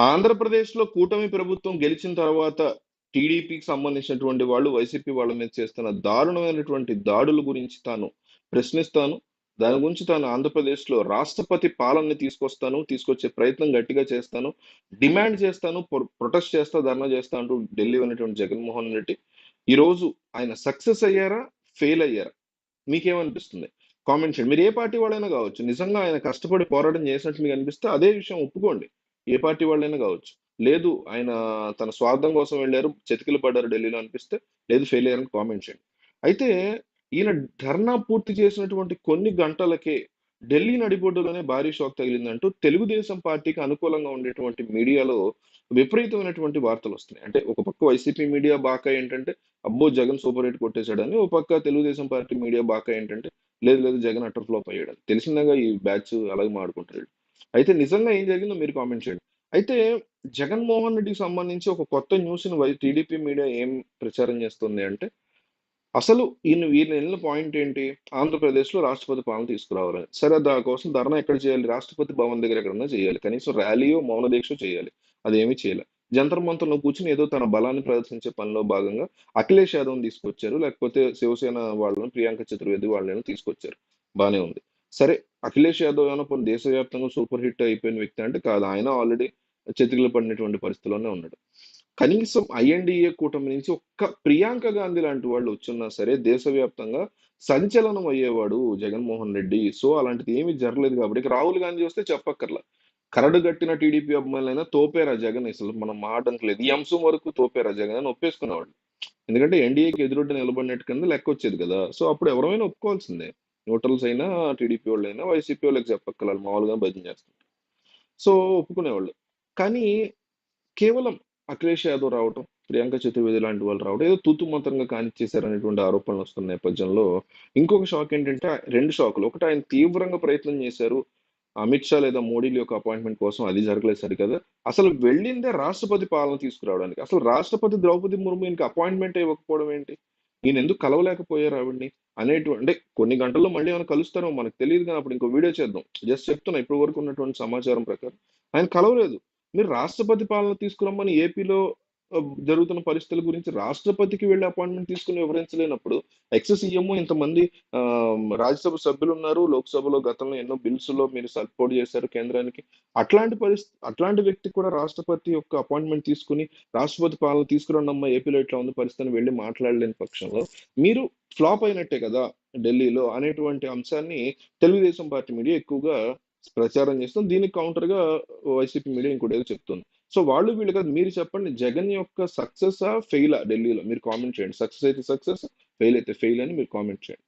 ఆంధ్రప్రదేశ్‌లో కూటమి ప్రభుత్వం గెలిచిన తర్వాత టీడీపీకి సంబంధించినటువంటి వాళ్ళు వైసీపీ వాళ్ళ మీద చేస్తున్న దారుణమైనటువంటి దాడుల గురించి తాను ప్రశ్నిస్తాను. దాని గురించి తాను ఆంధ్రప్రదేశ్‌లో రాష్ట్రపతి పాలనని తీసుకొస్తాను. తీసుకొచ్చే ప్రయత్నం గట్టిగా చేస్తాను. డిమాండ్ చేస్తాను. ప్రొ ప్రొటెస్ట్ చేస్తా, ధర్నా చేస్తా అంటూ ఢిల్లీ ఉన్నటువంటి జగన్మోహన్ రెడ్డి ఈరోజు ఆయన సక్సెస్ అయ్యారా? ఫెయిల్ అయ్యారా? మీకేమనిపిస్తుంది? కామెంట్ చేయండి. మీరు ఏ పార్టీ వాళ్ళైనా కావచ్చు. నిజంగా ఆయన కష్టపడి పోరాటం చేసినట్టు మీకు అనిపిస్తే అదే విషయం ఒప్పుకోండి. ఏ పార్టీ వాళ్ళైనా కావచ్చు. లేదు ఆయన తన స్వార్థం కోసం వెళ్ళారు చతికిల పడ్డారు ఢిల్లీలో అనిపిస్తే, లేదు ఫెయిల్ అయ్యారని కామెంట్ చేయండి. అయితే ఈయన ధర్నా పూర్తి చేసినటువంటి కొన్ని గంటలకే ఢిల్లీ నడిబొడ్డులోనే భారీ షాక్ తగిలిందంటూ తెలుగుదేశం పార్టీకి అనుకూలంగా ఉండేటువంటి మీడియాలో విపరీతమైనటువంటి వార్తలు వస్తున్నాయి అంటే ఒక పక్క వైసీపీ మీడియా బాకా ఏంటంటే, అబ్బో! జగన్ సూపర్ హిట్ కొట్టేశాడని ఒక పక్క తెలుగుదేశం పార్టీ మీడియా బాకా ఏంటంటే, లేదు లేదు జగన్ అటర్ ఫ్లాప్ అయ్యాడు తెలిసిందేగా ఈ బ్యాచ్ అలాగే మాడుకుంటారు. అయితే నిజంగా ఏం జరిగిందో మీరు కామెంట్ చేయండి. అయితే జగన్మోహన్ రెడ్డికి సంబంధించి ఒక కొత్త న్యూస్‌ని వై టీడీపీ మీడియా ఏం ప్రచారం చేస్తుంది అంటే, అసలు ఈయన ఈయన వెళ్ళిన పాయింట్ ఏంటి? ఆంధ్రప్రదేశ్‌లో రాష్ట్రపతి పాలన తీసుకురావాలని. సరే దానికోసం ధర్నా ఎక్కడ చేయాలి? రాష్ట్రపతి భవన్ దగ్గర ఎక్కడన్నా చేయాలి. కనీసం ర్యాలీయో, మౌన దీక్ష చేయాలి. అదేమీ చేయాలి జంతర్ మంత్రంలో కూర్చుని ఏదో తన బలాన్ని ప్రదర్శించే పనిలో భాగంగా అఖిలేష్ యాదవ్‌ని తీసుకొచ్చారు. లేకపోతే శివసేన వాళ్ళని ప్రియాంక చతుర్వేది వాళ్ళని తీసుకొచ్చారు. బాగానే ఉంది. సరే అఖిలేష్ యాదవ్ ఏమైనా పోనీ దేశవ్యాప్తంగా సూపర్ హిట్ అయిపోయిన వ్యక్తి అంటే కాదు. ఆయన ఆల్రెడీ చతికిల పడినటువంటి పరిస్థితిలోనే ఉన్నాడు. కనీసం ఐఎన్డిఏ కూటమి నుంచి ఒక్క ప్రియాంక గాంధీ లాంటి వాళ్ళు వచ్చున్నా సరే దేశవ్యాప్తంగా సంచలనం అయ్యేవాడు జగన్మోహన్ రెడ్డి. సో, అలాంటిది ఏమీ జరగలేదు కాబట్టి రాహుల్ గాంధీ వస్తే చెప్పక్కర్లా. కరడుగట్టిన టీడీపీ అభిమానులైనా తోపేరా జగన్ అసలు మనం మాటడానికి లేదు. ఈ అంశం వరకు తోపేరా జగన్ అని ఒప్పేసుకునేవాళ్ళు. ఎందుకంటే ఎన్‌డీఏకి ఎదురొడ్డి నిలబడినట్టు కింద లెక్క వచ్చేది కదా! సో, అప్పుడు ఎవరైనా ఒప్పుకోవాల్సిందే. న్యూట్రల్స్ అయినా, టీడీపీ వాళ్ళైనా, వైసీపీ వాళ్ళకి చెప్పక్కర్లా మామూలుగా భజన చేస్తుంటారు. సో, ఒప్పుకునేవాళ్ళు. కానీ కేవలం అఖిలేష్ యాదవ్ రావటం, ప్రియాంక చతుర్వేది లాంటి వాళ్ళు రావడం ఏదో తూతు మంత్రంగా కానిచ్చేశారనేటువంటి ఆరోపణలు వస్తున్న నేపథ్యంలో ఇంకొక షాక్ ఏంటంటే రెండు షాకులు. ఒకటి ఆయన తీవ్రంగా ప్రయత్నం చేశారు. అమిత్ షా లేదా మోడీల యొక్క అపాయింట్‌మెంట్ కోసం అది జరగలేదు సరికదా! అసలు వెళ్ళిందే రాష్ట్రపతి పాలన తీసుకురావడానికి. అసలు రాష్ట్రపతి ద్రౌపది ముర్ము ఈయనకి అపాయింట్మెంట్ ఇవ్వకపోవడం ఏంటి? ఈయన ఎందుకు కలవలేకపోయారు ఆవిడ్ని అనేటు అంటే కొన్ని గంటల్లో మళ్ళీ ఏమైనా కలుస్తారో మనకు తెలియదు కానీ అప్పుడు ఇంకో వీడియో చేద్దాం. జస్ట్ చెప్తున్నా ఇప్పటి వరకు ఉన్నటువంటి సమాచారం ప్రకారం. ఆయన కలవలేదు. మీరు రాష్ట్రపతి పాలన తీసుకురమ్మని ఏపీలో జరుగుతున్న పరిస్థితుల గురించి రాష్ట్రపతికి వెళ్ళి అపాయింట్‌మెంట్ తీసుకొని వివరించలేనప్పుడు ఎక్స్ సీఎం ఇంతమంది రాజ్యసభ సభ్యులు ఉన్నారు లోక్‌సభలో గతంలో ఎన్నో బిల్స్‌లో మీరు సపోర్ట్ చేశారు కేంద్రానికి. అట్లాంటి పరిస్థితి అట్లాంటి వ్యక్తి కూడా రాష్ట్రపతి యొక్క అపాయింట్‌మెంట్ తీసుకొని రాష్ట్రపతి పాలన తీసుకురండమ్మా ఏపీలో ఇట్లా ఉంది పరిస్థితిని వెళ్ళి మాట్లాడలేని పక్షంలో మీరు ఫ్లాప్ అయినట్టే కదా! ఢిల్లీలో అనేటువంటి అంశాన్ని తెలుగుదేశం పార్టీ మీడియా ఎక్కువగా ప్రచారం చేస్తుంది. దీనికి కౌంటర్‌గా వైసీపీ మీడియా ఏదో చెప్తుంది. సో, వాళ్ళు వీళ్ళు కదా మీరు చెప్పండి జగన్ యొక్క సక్సెస్ ఫెయిలా ఢిల్లీలో? మీరు కామెంట్ చేయండి. సక్సెస్ అయితే సక్సెస్, ఫెయిల్ అయితే ఫెయిల్ అని మీరు కామెంట్ చేయండి.